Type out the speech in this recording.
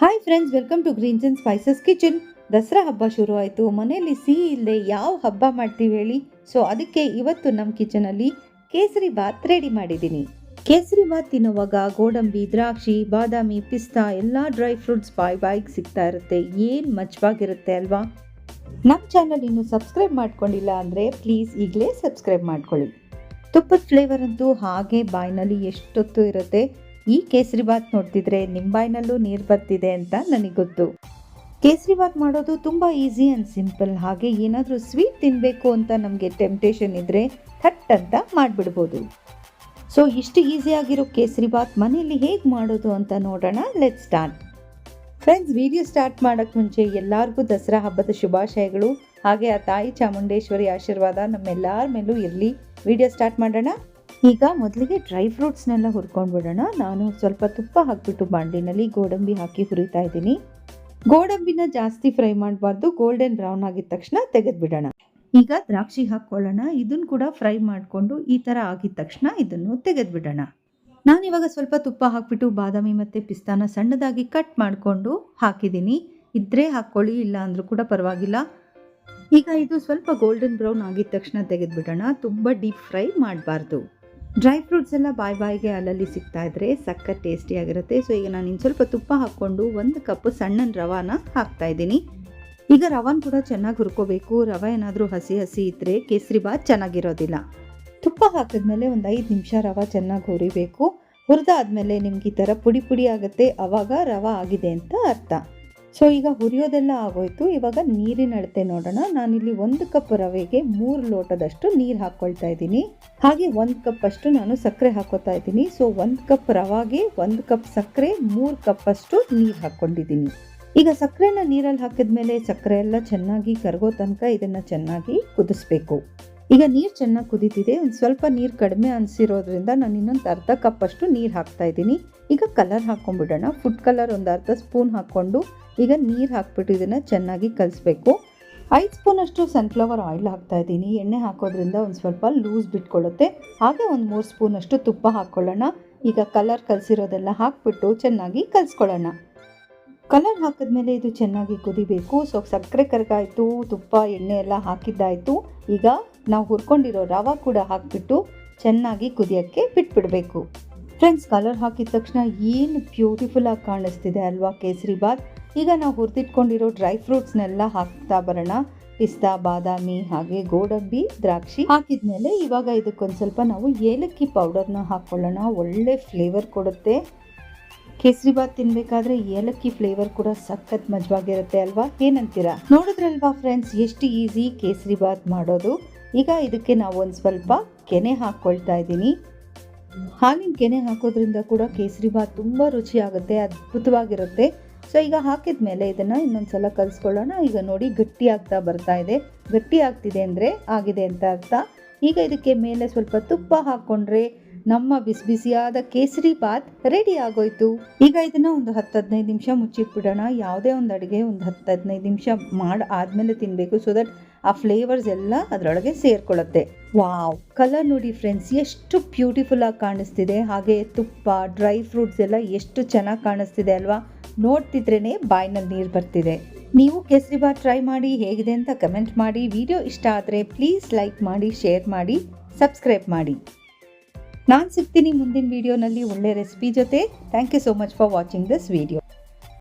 Hi friends welcome to greens and spices kitchen Dasara ಹಬ್ಬ ಶುರು ಆಯಿತು ಮನೆಯಲ್ಲಿ ಸಿಹಿ ಇಲ್ಲದೆ ಯಾವ ಹಬ್ಬ ಮಾಡ್ತೀವಿ ಹೇಳಿ? ಸೊ ಅದಕ್ಕೆ ಇವತ್ತು ನಮ್ಮ ಕಿಚನಲ್ಲಿ ಕೇಸರಿ ಬಾತ್ ರೆಡಿ ಮಾಡಿದ್ದೀನಿ. ಕೇಸರಿ ಬಾತ್ ತಿನ್ನುವಾಗ ಗೋಡಂಬಿ, ದ್ರಾಕ್ಷಿ, ಬಾದಾಮಿ, ಪಿಸ್ತಾ ಎಲ್ಲ ಡ್ರೈ ಫ್ರೂಟ್ಸ್ ಬಾಯ್ ಬಾಯ್ಗೆ ಸಿಗ್ತಾ ಇರುತ್ತೆ. ಏನು ಮಚ್ಚವಾಗಿರುತ್ತೆ ಅಲ್ವಾ? ನಮ್ಮ ಚಾನಲ್ ಇನ್ನು ಸಬ್ಸ್ಕ್ರೈಬ್ ಮಾಡ್ಕೊಂಡಿಲ್ಲ ಅಂದರೆ ಪ್ಲೀಸ್ ಈಗಲೇ ಸಬ್ಸ್ಕ್ರೈಬ್ ಮಾಡ್ಕೊಳ್ಳಿ. ತುಪ್ಪದ ಫ್ಲೇವರ್ ಅಂತೂ ಹಾಗೆ ಬಾಯ್ನಲ್ಲಿ ಎಷ್ಟೊತ್ತು ಇರುತ್ತೆ. ಈ ಕೇಸರಿ ಬಾತ್ ನೋಡ್ತಿದ್ರೆ ನಿಮ್ಮ ಬಾಯ್ನಲ್ಲೂ ನೀರು ಬರ್ತಿದೆ ಅಂತ ನನಗೆ ಗೊತ್ತು. ಕೇಸರಿ ಬಾತ್ ಮಾಡೋದು ತುಂಬ ಈಸಿ ಆ್ಯಂಡ್ ಸಿಂಪಲ್, ಹಾಗೆ ಏನಾದರೂ ಸ್ವೀಟ್ ತಿನ್ನಬೇಕು ಅಂತ ನಮಗೆ ಟೆಂಪ್ಟೇಷನ್ ಇದ್ದರೆ ಥಟ್ ಅಂತ ಮಾಡಿಬಿಡ್ಬೋದು. ಸೊ, ಇಷ್ಟು ಈಸಿಯಾಗಿರೋ ಕೇಸರಿ ಬಾತ್ ಮನೆಯಲ್ಲಿ ಹೇಗೆ ಮಾಡೋದು ಅಂತ ನೋಡೋಣ let start friends video start ಮಾಡೋಕ್ಕೆ ಮುಂಚೆ ಎಲ್ಲರಿಗೂ ದಸರಾ ಹಬ್ಬದ ಶುಭಾಶಯಗಳು. ಹಾಗೆ ಆ ತಾಯಿ ಚಾಮುಂಡೇಶ್ವರಿ ಆಶೀರ್ವಾದ ನಮ್ಮೆಲ್ಲರ ಮೇಲೂ ಇರಲಿ. ವಿಡಿಯೋ ಸ್ಟಾರ್ಟ್ ಮಾಡೋಣ. ಈಗ ಮೊದಲಿಗೆ ಡ್ರೈ ಫ್ರೂಟ್ಸ್ನೆಲ್ಲ ಹುರ್ಕೊಂಡು ಬಿಡೋಣ ನಾನು ಸ್ವಲ್ಪ ತುಪ್ಪ ಹಾಕ್ಬಿಟ್ಟು ಬಾಂಡ್ಲಿನಲ್ಲಿ ಗೋಡಂಬಿ ಹಾಕಿ ಹುರಿತಾ ಇದ್ದೀನಿ. ಗೋಡಂಬಿನ ಜಾಸ್ತಿ ಫ್ರೈ ಮಾಡಬಾರ್ದು ಗೋಲ್ಡನ್ ಬ್ರೌನ್ ಆಗಿದ ತಕ್ಷಣ ತೆಗೆದ್ಬಿಡೋಣ. ಈಗ ದ್ರಾಕ್ಷಿ ಹಾಕ್ಕೊಳ್ಳೋಣ. ಇದನ್ನು ಕೂಡ ಫ್ರೈ ಮಾಡಿಕೊಂಡು ಈ ಥರ ಆಗಿದ ತಕ್ಷಣ ಇದನ್ನು ತೆಗೆದ್ಬಿಡೋಣ. ನಾನಿವಾಗ ಸ್ವಲ್ಪ ತುಪ್ಪ ಹಾಕ್ಬಿಟ್ಟು ಬಾದಾಮಿ ಮತ್ತು ಪಿಸ್ತಾನ ಸಣ್ಣದಾಗಿ ಕಟ್ ಮಾಡಿಕೊಂಡು ಹಾಕಿದ್ದೀನಿ. ಇದ್ದರೆ ಹಾಕ್ಕೊಳ್ಳಿ, ಇಲ್ಲ ಅಂದರೂ ಕೂಡ ಪರವಾಗಿಲ್ಲ. ಈಗ ಇದು ಸ್ವಲ್ಪ ಗೋಲ್ಡನ್ ಬ್ರೌನ್ ಆಗಿದ ತಕ್ಷಣ ತೆಗೆದ್ಬಿಡೋಣ. ತುಂಬ ಡೀಪ್ ಫ್ರೈ ಮಾಡಬಾರ್ದು. ಡ್ರೈ ಫ್ರೂಟ್ಸ್ ಎಲ್ಲ ಬಾಯ್ ಬಾಯಿಗೆ ಅಲ್ಲಲ್ಲಿ ಸಿಗ್ತಾ ಇದ್ರೆ ಸಖತ್ ಟೇಸ್ಟಿಯಾಗಿರುತ್ತೆ ಸೊ ಈಗ ನಾನು ಇನ್ನು ಸ್ವಲ್ಪ ತುಪ್ಪ ಹಾಕ್ಕೊಂಡು ಒಂದು ಕಪ್ ಸಣ್ಣನ ರವಾನ ಹಾಕ್ತಾ ಇದ್ದೀನಿ. ಈಗ ರವಾನ ಕೂಡ ಚೆನ್ನಾಗಿ ಹುರ್ಕೋಬೇಕು. ರವೆ ಏನಾದರೂ ಹಸಿ ಹಸಿ ಇದ್ದರೆ ಕೇಸರಿ ಬಾತ್ ಚೆನ್ನಾಗಿರೋದಿಲ್ಲ. ತುಪ್ಪ ಹಾಕಿದ್ಮೇಲೆ ಒಂದು ಐದು ನಿಮಿಷ ರವೆ ಚೆನ್ನಾಗಿ ಹುರಿಬೇಕು. ಹುರಿದಾದ್ಮೇಲೆ ನಿಮ್ಗೆ ಈ ಥರ ಪುಡಿ ಪುಡಿ ಆಗುತ್ತೆ. ಆವಾಗ ರವೆ ಆಗಿದೆ ಅಂತ ಅರ್ಥ. ಸೊ ಈಗ ಹುರಿಯೋದೆಲ್ಲ ಆಗೋಯ್ತು. ಇವಾಗ ನೀರಿನ ಅಳತೆ ನೋಡೋಣ. ನಾನಿಲ್ಲಿ ಒಂದು ಕಪ್ ರವೆಗೆ ಮೂರು ಲೋಟದಷ್ಟು ನೀರು ಹಾಕ್ಕೊಳ್ತಾ ಇದ್ದೀನಿ. ಹಾಗೆ ಒಂದು ಕಪ್ ಅಷ್ಟು ನಾನು ಸಕ್ಕರೆ ಹಾಕೋತಾ ಇದ್ದೀನಿ. ಸೊ ಒಂದು ಕಪ್ ರವಾಗೆ, ಒಂದು ಕಪ್ ಸಕ್ಕರೆ, ಮೂರು ಕಪ್ ಅಷ್ಟು ನೀರು ಹಾಕ್ಕೊಂಡಿದ್ದೀನಿ ಈಗ ಸಕ್ಕರೆನ ನೀರಲ್ಲಿ ಹಾಕಿದ್ಮೇಲೆ ಸಕ್ಕರೆ ಎಲ್ಲ ಚೆನ್ನಾಗಿ ಕರಗೋ ತನಕ ಇದನ್ನು ಚೆನ್ನಾಗಿ ಕುದಿಸ್ಬೇಕು. ಈಗ ನೀರು ಚೆನ್ನಾಗಿ ಕುದೀತಿದೆ. ಒಂದು ಸ್ವಲ್ಪ ನೀರು ಕಡಿಮೆ ಅನಿಸಿರೋದ್ರಿಂದ ನಾನು ಇನ್ನೊಂದು ಅರ್ಧ ಕಪ್ ಅಷ್ಟು ನೀರು ಹಾಕ್ತಾ ಇದ್ದೀನಿ. ಈಗ ಕಲರ್ ಹಾಕ್ಕೊಂಡ್ಬಿಡೋಣ ಫುಡ್ ಕಲರ್ ಒಂದು ಅರ್ಧ ಸ್ಪೂನ್ ಹಾಕ್ಕೊಂಡು ಈಗ ನೀರು ಹಾಕ್ಬಿಟ್ಟು ಇದನ್ನು ಚೆನ್ನಾಗಿ ಕಲಿಸ್ಬೇಕು. ಐದು ಸ್ಪೂನಷ್ಟು ಸನ್ಫ್ಲವರ್ ಆಯಿಲ್ ಹಾಕ್ತಾ ಇದ್ದೀನಿ. ಎಣ್ಣೆ ಹಾಕೋದ್ರಿಂದ ಒಂದು ಸ್ವಲ್ಪ ಲೂಸ್ ಬಿಟ್ಕೊಳ್ಳುತ್ತೆ ಹಾಗೆ ಒಂದು ಮೂರು ಸ್ಪೂನಷ್ಟು ತುಪ್ಪ ಹಾಕ್ಕೊಳ್ಳೋಣ ಈಗ ಕಲರ್ ಕಲಸಿರೋದೆಲ್ಲ ಹಾಕ್ಬಿಟ್ಟು ಚೆನ್ನಾಗಿ ಕಲಿಸ್ಕೊಳ್ಳೋಣ. ಕಲರ್ ಹಾಕಿದ್ಮೇಲೆ ಇದು ಚೆನ್ನಾಗಿ ಕುದಿಬೇಕು. ಸೊ ಸಕ್ಕರೆ ಕರಗಾಯಿತು, ತುಪ್ಪ, ಎಣ್ಣೆ ಎಲ್ಲ ಹಾಕಿದ್ದಾಯಿತು. ಈಗ ನಾವು ಹುರ್ಕೊಂಡಿರೋ ರವೆ ಕೂಡ ಹಾಕಿಬಿಟ್ಟು ಚೆನ್ನಾಗಿ ಕುದಿಯೋಕ್ಕೆ ಬಿಟ್ಬಿಡಬೇಕು. ಫ್ರೆಂಡ್ಸ್ ಕಲರ್ ಹಾಕಿದ ತಕ್ಷಣ ಏನು ಬ್ಯೂಟಿಫುಲ್ಲಾಗಿ ಕಾಣಿಸ್ತಿದೆ ಅಲ್ವಾ ಕೇಸರಿ ಬಾತ್? ಈಗ ನಾವು ಹುರಿದಿಟ್ಕೊಂಡಿರೋ ಡ್ರೈ ಫ್ರೂಟ್ಸ್ನೆಲ್ಲ ಹಾಕ್ತಾ ಬರೋಣ. ಪಿಸ್ತಾ, ಬಾದಾಮಿ ಹಾಗೆ ಗೋಡಂಬಿ, ದ್ರಾಕ್ಷಿ ಹಾಕಿದ್ಮೇಲೆ ಇವಾಗ ಇದಕ್ಕೊಂದು ಸ್ವಲ್ಪ ನಾವು ಏಲಕ್ಕಿ ಪೌಡರ್ನ ಹಾಕ್ಕೊಳ್ಳೋಣ ಒಳ್ಳೆ ಫ್ಲೇವರ್ ಕೊಡುತ್ತೆ. ಕೇಸರಿ ಬಾತ್ ತಿನ್ಬೇಕಾದ್ರೆ ಏಲಕ್ಕಿ ಫ್ಲೇವರ್ ಕೂಡ ಸಖತ್ ಮಜವಾಗಿರುತ್ತೆ ಅಲ್ವಾ? ಏನಂತೀರಾ? ನೋಡಿದ್ರಲ್ವಾ ಫ್ರೆಂಡ್ಸ್ ಎಷ್ಟು ಈಸಿ ಕೇಸರಿ ಬಾತ್ ಮಾಡೋದು. ಈಗ ಇದಕ್ಕೆ ನಾವು ಒಂದು ಸ್ವಲ್ಪ ಕೆನೆ ಹಾಕ್ಕೊಳ್ತಾ ಇದ್ದೀನಿ. ಹಾಲಿನ ಕೆನೆ ಹಾಕೋದ್ರಿಂದ ಕೂಡ ಕೇಸರಿ ಬಾತ್ ತುಂಬ ರುಚಿಯಾಗುತ್ತೆ, ಅದ್ಭುತವಾಗಿರುತ್ತೆ. ಸೊ ಈಗ ಹಾಕಿದ ಮೇಲೆ ಇದನ್ನು ಇನ್ನೊಂದು ಸಲ ಕಲಿಸ್ಕೊಳ್ಳೋಣ. ಈಗ ನೋಡಿ ಗಟ್ಟಿ ಆಗ್ತಾ ಬರ್ತಾ ಇದೆ. ಗಟ್ಟಿ ಆಗ್ತಿದೆ ಅಂದರೆ ಆಗಿದೆ ಅಂತ ಅರ್ಥ. ಈಗ ಇದಕ್ಕೆ ಮೇಲೆ ಸ್ವಲ್ಪ ತುಪ್ಪ ಹಾಕ್ಕೊಂಡ್ರೆ ನಮ್ಮ ಬಿಸಿ ಬಿಸಿಯಾದ ಕೇಸರಿ ಬಾತ್ ರೆಡಿ ಆಗೋಯ್ತು. ಈಗ ಇದನ್ನ ಒಂದು ಹತ್ತು ಹದಿನೈದು ನಿಮಿಷ ಮುಚ್ಚಿಟ್ಬಿಡೋಣ. ಯಾವುದೇ ಒಂದು ಅಡುಗೆ ಒಂದು ಹತ್ತು ಹದಿನೈದು ನಿಮಿಷ ಮಾಡಿ, ಆದಮೇಲೆ ತಿನ್ನಬೇಕು ಸೊ ದಟ್ ಆ ಫ್ಲೇವರ್ಸ್ ಎಲ್ಲ ಅದರೊಳಗೆ ಸೇರ್ಕೊಳ್ಳುತ್ತೆ. ವಾವ್ ಕಲರ್ ನೋಡಿ ಫ್ರೆಂಡ್ಸ್ ಎಷ್ಟು ಬ್ಯೂಟಿಫುಲ್ ಆಗಿ ಕಾಣಿಸ್ತಿದೆ. ಹಾಗೆ ತುಪ್ಪ ಡ್ರೈ ಫ್ರೂಟ್ಸ್ ಎಲ್ಲ ಎಷ್ಟು ಚೆನ್ನಾಗಿ ಕಾಣಿಸ್ತಿದೆ ಅಲ್ವಾ? ನೋಡ್ತಿದ್ರೇ ಬಾಯಿನಲ್ಲಿ ನೀರು ಬರ್ತಿದೆ. ನೀವು ಕೇಸರಿ ಬಾತ್ ಟ್ರೈ ಮಾಡಿ ಹೇಗಿದೆ ಅಂತ ಕಮೆಂಟ್ ಮಾಡಿ. ವಿಡಿಯೋ ಇಷ್ಟ ಆದರೆ ಪ್ಲೀಸ್ ಲೈಕ್ ಮಾಡಿ ಶೇರ್ ಮಾಡಿ ಸಬ್ಸ್ಕ್ರೈಬ್ ಮಾಡಿ. ನಾನು ಸಿಗ್ತೀನಿ ಮುಂದಿನ ವಿಡಿಯೋನಲ್ಲಿ ಒಳ್ಳೆ ರೆಸಿಪಿ ಜೊತೆ. Thank you so much for watching this video